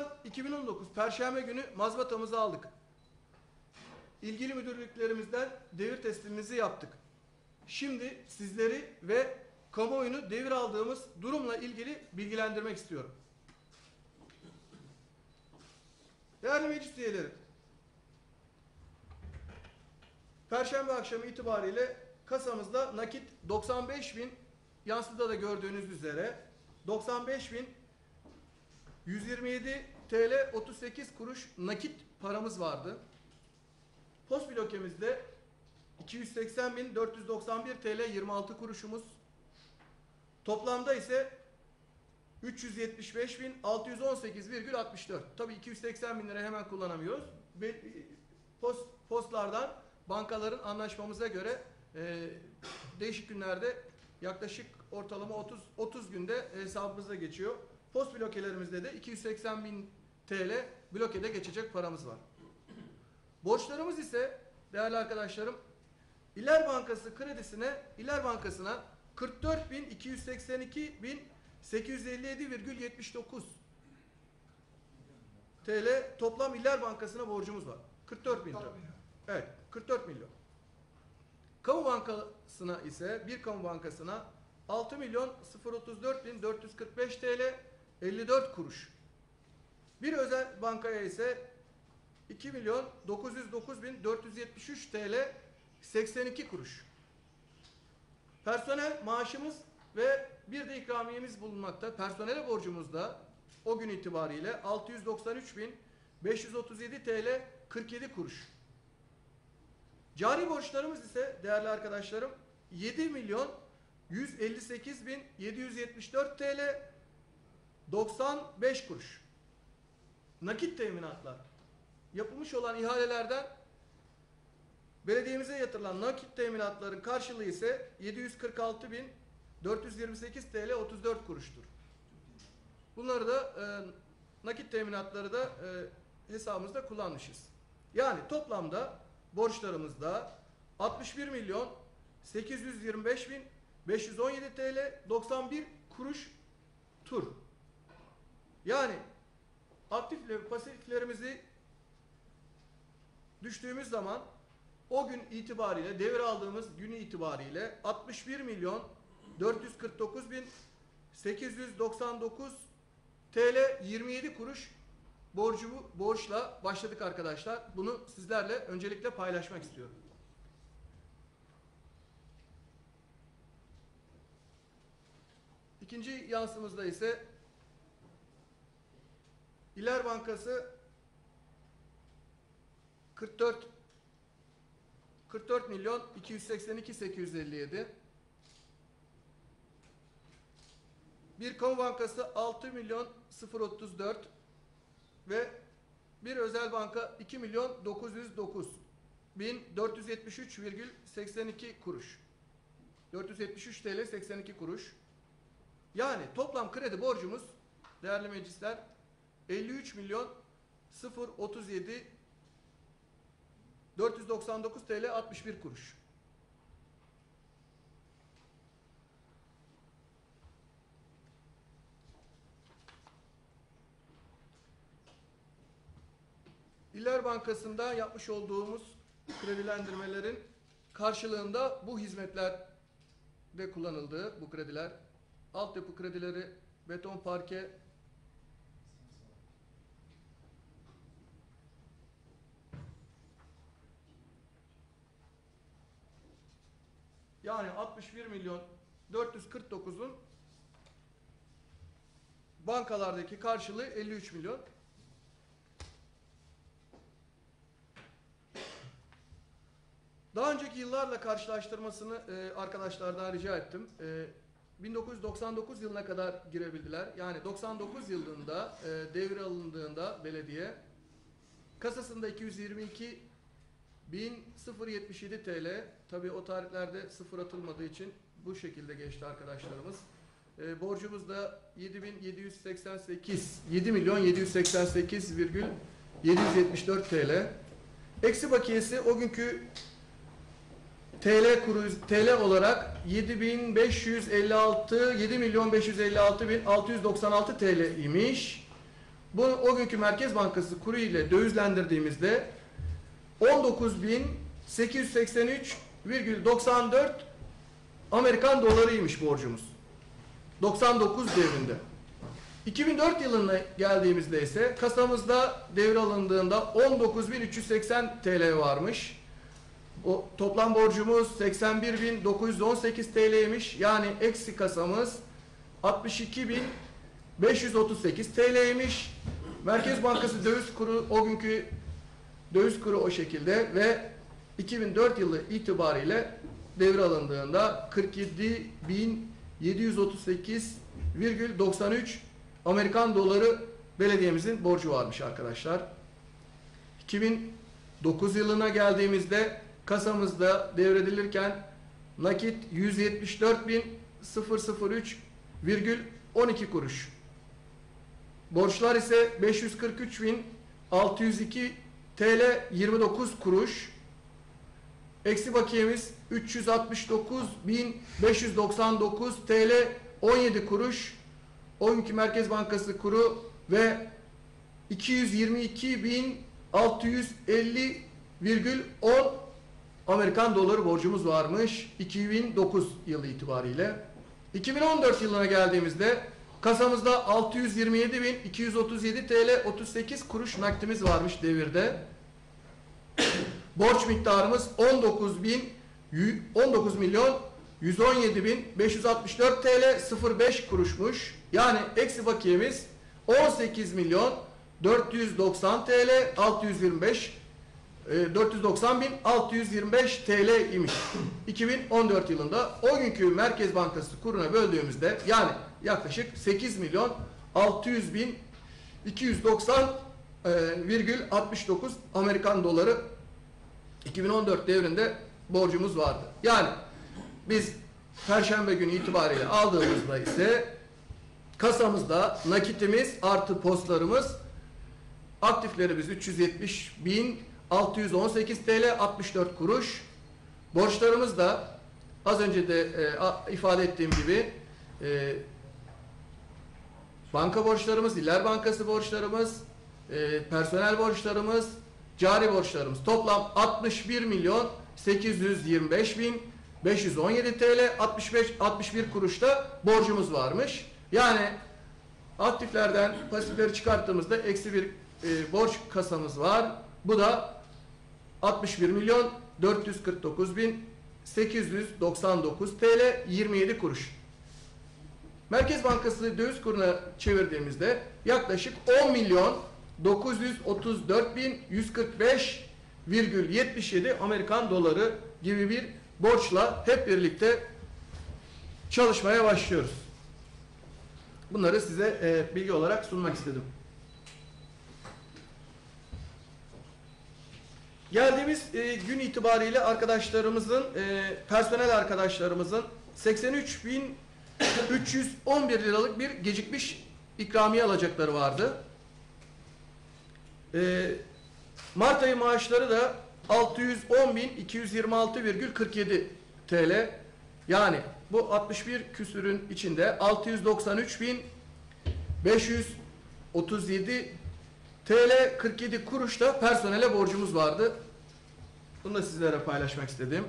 Nisan 2019 Perşembe günü mazbatamızı aldık. İlgili müdürlüklerimizden devir teslimimizi yaptık. Şimdi sizleri ve kamuoyunu devir aldığımız durumla ilgili bilgilendirmek istiyorum. Değerli meclis üyeleri, Perşembe akşamı itibariyle kasamızda nakit 95 bin, yansıda da gördüğünüz üzere 95 bin 127 TL 38 kuruş nakit paramız vardı. Post blokemizde 280 bin 491 TL 26 kuruşumuz. Toplamda ise 375 bin 618,64. Tabii 280 bin lira hemen kullanamıyoruz. Be- Post, postlardan bankaların anlaşmamıza göre e, değişik günlerde yaklaşık ortalama 30 30 günde hesabımıza geçiyor. Post blokelerimizde de 280 bin TL blokede geçecek paramız var. Borçlarımız ise değerli arkadaşlarım İler Bankası kredisine İler Bankası'na 44 bin 282 bin 857,79 TL toplam İller Bankası'na borcumuz var. 44 bin lira. Evet 44 milyon. Kamu bankasına ise bir kamu bankasına 6 milyon 034 bin 445 TL 54 kuruş. Bir özel bankaya ise 2 milyon 909 bin 473 TL 82 kuruş. Personel maaşımız ve bir de ikramiyemiz bulunmakta. Personele borcumuz da o gün itibariyle 693 bin 537 TL 47 kuruş. Cari borçlarımız ise değerli arkadaşlarım 7 milyon 158 bin 774 TL 95 kuruş. Nakit teminatlar. Yapılmış olan ihalelerden belediyemize yatırılan nakit teminatların karşılığı ise 746 bin 428 TL 34 kuruştur. Bunları da e, nakit teminatları da e, hesabımızda kullanmışız. Yani toplamda borçlarımızda 61 milyon 825 bin 517 TL 91 kuruş tur. Yani aktif pasiflerimizi düştüğümüz zaman o gün itibariyle devir aldığımız günü itibariyle 61 milyon 449 bin 899 TL 27 kuruş borcu borçla başladık arkadaşlar. Bunu sizlerle öncelikle paylaşmak istiyorum. İkinci yansımızda ise İler Bankası 44 44 milyon 282 857 bir kamu bankası 6 milyon 034 ve bir özel banka 2 milyon 909 bin 473,82 kuruş. 473 TL 82 kuruş. Yani toplam kredi borcumuz değerli meclisler 53 milyon 037 499 TL 61 kuruş. İller Bankası'nda yapmış olduğumuz kredilendirmelerin karşılığında bu hizmetler de kullanıldığı bu krediler altyapı kredileri, beton parke, Yani 61 milyon 449'un bankalardaki karşılığı 53 milyon. Daha önceki yıllarla karşılaştırmasını e, arkadaşlardan rica ettim. E, 1999 yılına kadar girebildiler. Yani 99 yılında e, devre alındığında belediye kasasında 222 1077 TL. Tabi o tarihlerde sıfır atılmadığı için bu şekilde geçti arkadaşlarımız. E, borcumuz da 7788 7 milyon 788 virgül 774 TL. Eksi bakiyesi o günkü TL kuru TL olarak 7556 7 milyon 556 bin 696 TL imiş. Bunu o günkü Merkez Bankası kuru ile dövizlendirdiğimizde 19.883,94 Amerikan dolarıymış borcumuz. 99 devrinde. 2004 yılına geldiğimizde ise kasamızda devralındığında 19.380 TL varmış. O toplam borcumuz 81.918 TL'ymiş. Yani eksi kasamız 62.538 TL'ymiş. Merkez Bankası döviz kuru o günkü döviz kuru o şekilde ve 2004 yılı itibariyle devralındığında 47.738,93 Amerikan doları belediyemizin borcu varmış arkadaşlar. 2009 yılına geldiğimizde kasamızda devredilirken nakit 174.003,12 kuruş. Borçlar ise 543.602 TL 29 kuruş. Eksi bakiyemiz 369.599 TL 17 kuruş. O günkü Merkez Bankası kuru ve 222.650,10 Amerikan doları borcumuz varmış 2009 yılı itibariyle. 2014 yılına geldiğimizde kasamızda 627.237 TL 38 kuruş nakdimiz varmış devirde. Borç miktarımız 19 bin 19 milyon 117 bin 564 TL 05 kuruşmuş. Yani eksi bakiyemiz 18 milyon 490 TL 625 e, 490 bin 625 TL imiş. 2014 yılında o günkü Merkez Bankası kuruna böldüğümüzde yani yaklaşık 8 milyon 600 bin 290 e, virgül 69 Amerikan doları 2014 devrinde borcumuz vardı. Yani biz Perşembe günü itibariyle aldığımızda ise kasamızda nakitimiz artı postlarımız aktiflerimiz 370 bin 618 TL 64 kuruş. Borçlarımız da az önce de e, ifade ettiğim gibi e, banka borçlarımız, İller Bankası borçlarımız, e, personel borçlarımız, cari borçlarımız toplam 61 milyon 825 bin 517 TL 65 61 kuruşta borcumuz varmış. Yani aktiflerden pasifleri çıkarttığımızda eksi bir e, borç kasamız var. Bu da 61 milyon 449 bin 899 TL 27 kuruş. Merkez Bankası döviz kuruna çevirdiğimizde yaklaşık 10 milyon 934 bin 145 virgül 77 Amerikan doları gibi bir borçla hep birlikte çalışmaya başlıyoruz. Bunları size e, bilgi olarak sunmak istedim. Geldiğimiz e, gün itibariyle arkadaşlarımızın, e, personel arkadaşlarımızın 83.311 liralık bir gecikmiş ikramiye alacakları vardı. E, Mart ayı maaşları da 610.226,47 TL. Yani bu 61 küsürün içinde 693.537 TL 47 kuruş da personele borcumuz vardı. Bunu da sizlere paylaşmak istedim.